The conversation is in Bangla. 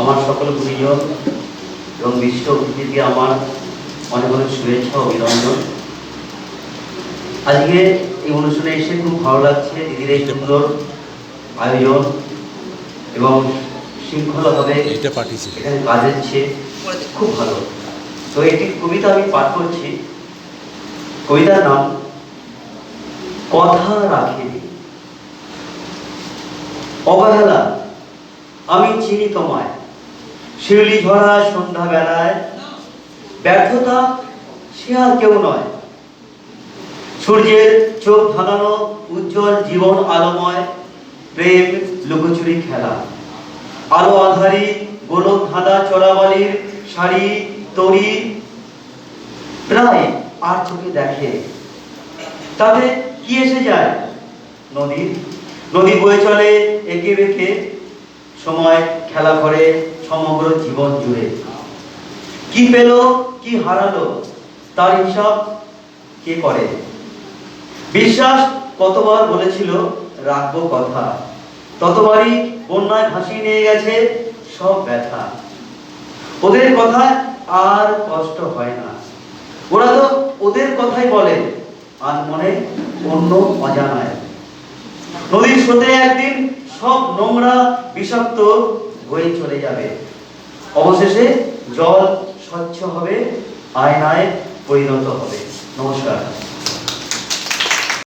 আমার সকল গুণীজন এবং বিশ্ব অতিথিকে আমার অনেক অনেক শুভেচ্ছা অভিনন্দন। আজকে এই অনুষ্ঠানে এসে খুব ভালো লাগছে দিদির এই সুন্দর আয়োজন এবং শৃঙ্খলাভাবে এখানে কাজ হচ্ছে খুব ভালো। তো একটি কবিতা আমি পাঠ করছি। কবিতার নাম কথা রাখেনি অবহেলা আমি চিনি তোমায়। শিউলি ঝরা সন্ধ্যা বেলায়। ব্যর্থতা সে আর কেউ নয়। সূর্যের চোখ ধাঁধানো উজ্জ্বল জীবন আলোময়, প্রেম লুকোচুরি খেলা। আলো আধারি গোলক ধাঁধা চড়াবালির শাড়ি, তরি প্রায় আর চোখে দেখে। তাতে কি এসে যায়? নদী। নদী বয়ে চলে এঁকে বেঁকে। সময় খেলা করে সমগ্র জীবন জুড়ে। কি পেল, কি হারালো, তার হিসাব কে করে? বিশ্বাস কতবার বলেছিল, রাখব কথা। ততবারই বন্যায় ভাসিয়ে নিয়ে গেছে সব ব্যথা। ওদের কথায় আর কষ্ট হয় না। ওরা তো ওদের কথাই বলে আর মনে অন্য অজানায়। নদীর স্রোতে একদিন সব নোংরা বিষাক্ত হয়ে চলে যাবে। অবশেষে জল স্বচ্ছ হবে আয়নায় পরিণত হবে। নমস্কার।